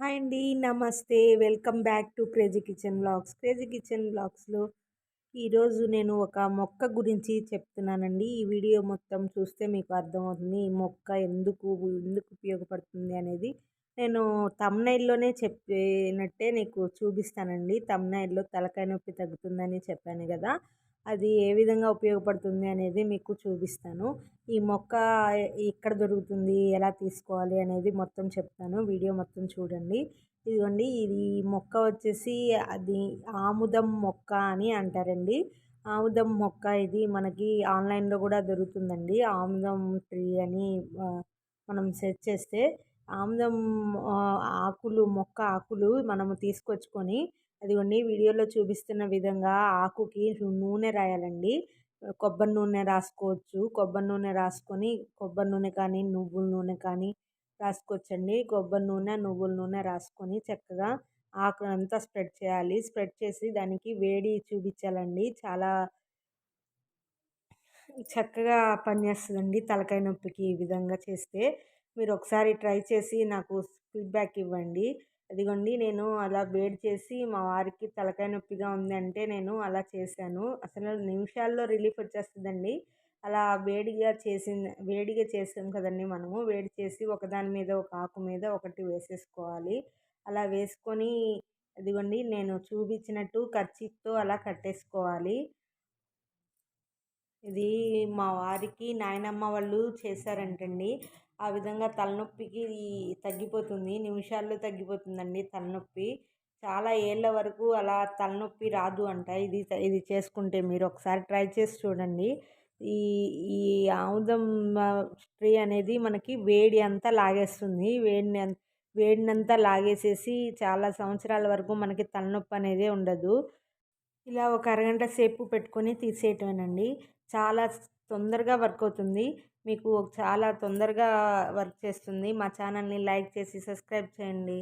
Hi అండి నమస్తే. Welcome back to crazy kitchen blogs. Crazy kitchen బ్లాగ్స్లో ఈరోజు నేను ఒక మొక్క గురించి చెప్తున్నానండి. ఈ వీడియో మొత్తం చూస్తే మీకు అర్థమవుతుంది ఈ మొక్క ఎందుకు ఎందుకు ఉపయోగపడుతుంది అనేది. నేను తమ్నైల్లోనే చెప్పినట్టే నీకు చూపిస్తానండి. తమ్నైల్లో తలకాయ నొప్పి తగ్గుతుందని చెప్పాను కదా. అది ఏ విధంగా ఉపయోగపడుతుంది అనేది మీకు చూపిస్తాను. ఈ మొక్క ఎక్కడ దొరుకుతుంది ఎలా తీసుకోవాలి అనేది మొత్తం చెప్తాను. వీడియో మొత్తం చూడండి. ఇదిగోండి ఇది మొక్క వచ్చేసి అది ఆముదం మొక్క అని అంటారండి. ఆముదం మొక్క ఇది మనకి ఆన్లైన్లో కూడా దొరుకుతుందండి. ఆముదం ట్రీ అని మనం సెర్చ్ చేస్తే ఆముదం ఆకులు మొక్క ఆకులు మనము తీసుకొచ్చుకొని అదిగోండి వీడియోలో చూపిస్తున్న విధంగా ఆకుకి నూనె రాయాలండి. కొబ్బరి నూనె రాసుకోవచ్చు. కొబ్బరి నూనె రాసుకొని కొబ్బరి నూనె కానీ నువ్వుల నూనె కానీ రాసుకోవచ్చండి. కొబ్బరి నూనె నువ్వుల నూనె రాసుకొని చక్కగా ఆకు అంతా స్ప్రెడ్ చేయాలి. స్ప్రెడ్ చేసి దానికి వేడి చూపించాలండి. చాలా చక్కగా పనిచేస్తుందండి తలకాయ నొప్పికి ఈ విధంగా చేస్తే. మీరు ఒకసారి ట్రై చేసి నాకు ఫీడ్బ్యాక్ ఇవ్వండి. అదిగోండి నేను అలా వేడి చేసి మా వారికి తలకాయ నొప్పిగా ఉంది అంటే నేను అలా చేశాను. అసలు నిమిషాల్లో రిలీఫ్ వచ్చేస్తుందండి. అలా వేడిగా చేసిన వేడిగా చేసాం కదండి మనము. వేడి చేసి ఒకదాని మీద ఒక ఆకు మీద ఒకటి వేసేసుకోవాలి. అలా వేసుకొని అదిగోండి నేను చూపించినట్టు కర్చీఫ్తో అలా కట్టేసుకోవాలి. ఇది మా వారికి నాయనమ్మ వాళ్ళు చేశారంటండి. ఆ విధంగా తలనొప్పికి తగ్గిపోతుంది. నిమిషాల్లో తగ్గిపోతుందండి తలనొప్పి. చాలా ఏళ్ళ వరకు అలా తలనొప్పి రాదు అంట. ఇది ఇది చేసుకుంటే మీరు ఒకసారి ట్రై చేసి చూడండి. ఈ ఈ ఆముదం ట్రీ అనేది మనకి వేడి అంతా లాగేస్తుంది. వేడిని వేడినంతా లాగేసేసి చాలా సంవత్సరాల వరకు మనకి తలనొప్పి అనేది ఉండదు. ఇలా ఒక అరగంట సేపు పెట్టుకొని తీసేయటమేనండి. చాలా తొందరగా వర్క్ అవుతుంది. మీకు చాలా తొందరగా వర్క్ చేస్తుంది. మా ఛానల్ని లైక్ చేసి సబ్స్క్రైబ్ చేయండి.